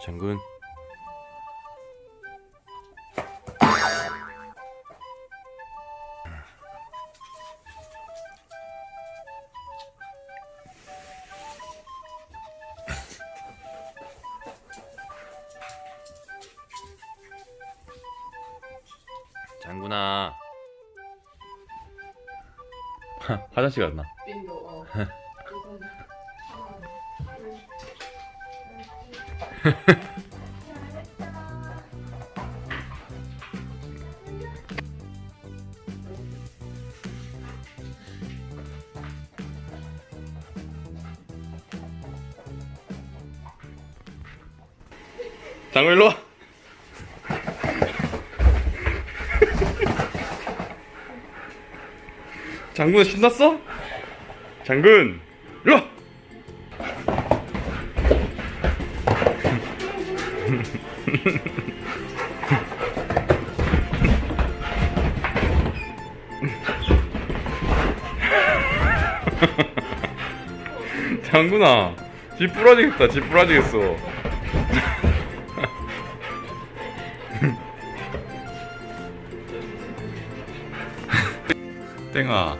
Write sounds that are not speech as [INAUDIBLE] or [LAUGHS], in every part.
장군. 장군아. [LAUGHS] 화장실 갔나? 빈도 어. [LAUGHS] [LAUGHS] 장군 일로 와. [LAUGHS] 장군 신났어? 장군 일로 와. [LAUGHS] 장군아 집 부러지겠다 집 부러지겠어 [LAUGHS] 땡아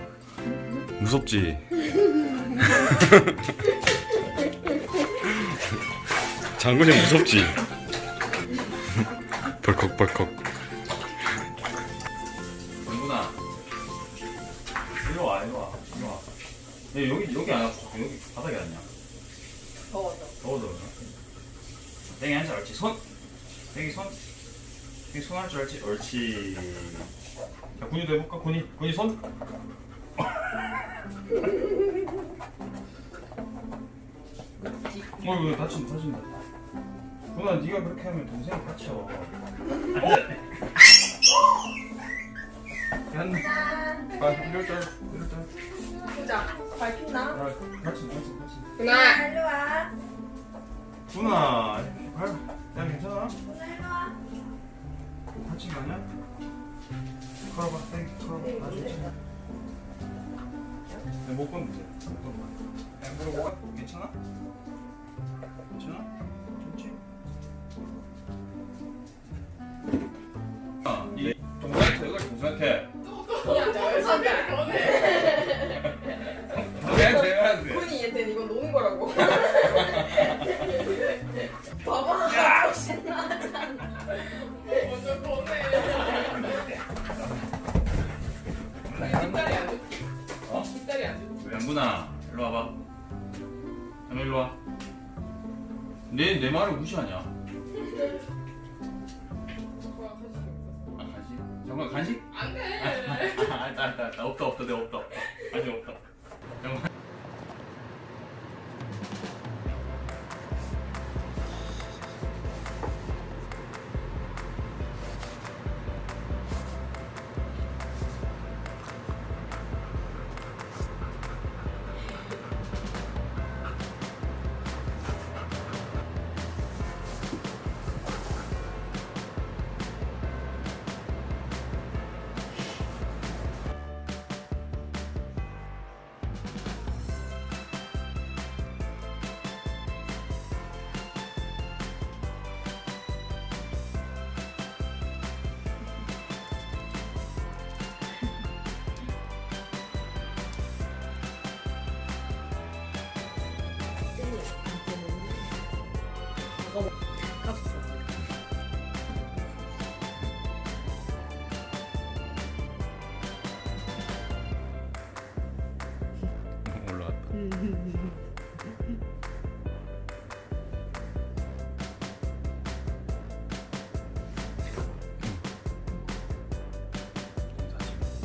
무섭지? [LAUGHS] 장군이 무섭지? 벌컥벌컥. 장군아. 일로 와 일로 와 일로 와. 야, 여기 여기 안 왔어 여기 바닥에 앉냐 더워서. 더워서? 땡이 앉아 옳지. 손! 땡이 손! 땡이 손할줄 알지. 옳지. 자 군이도 해볼까? 군이 군이 손! [LAUGHS] 어 이거 다친다 다친다 군아 네가 그렇게 하면 동생이 다쳐 얀 아, 이럴 줄 알았어, 이럴 줄 알았어. 보자. 밟힌다. 아, 같이, 같이, 같이. 누나. 일로 와. 군아, 발, 야, 괜찮아? 누나 일로 와. 다친 거 아니야? 걸어봐, 땡, 걸어봐. 아, 좋지. 야, 못 건드려. 못 건드려. 야, 물어봐. 괜찮아? 괜찮아? 동생한테 이걸 동생한테. 그냥 저 선배 동생한테 해야 돼. 군이 얘한테 이거 노는 거라고. 봐봐. 야! 신나잖아. 먼저 보내. 뒷다리 안 좋지. 어? 뒷다리 안 좋지. 양분아, 일로 와봐. 양분 일로 와. 내, 내 말을 무시하냐? 잠깐 간식? 안 돼. 아, 알다, 알다, 알다. 없다, 없다, 내 없다, 없다. 간식 없다. 올라왔다.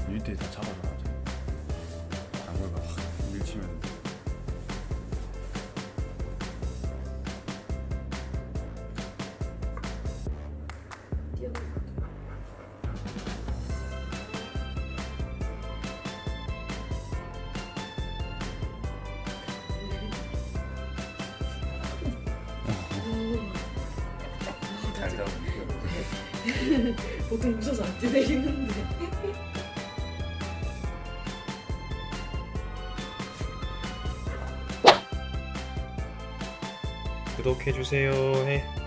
밑에 다 잡아놔. 안걸가 확 밀치면. [LAUGHS] 보통 무서워서 안 뛰내리는데. 구독해주세요 해.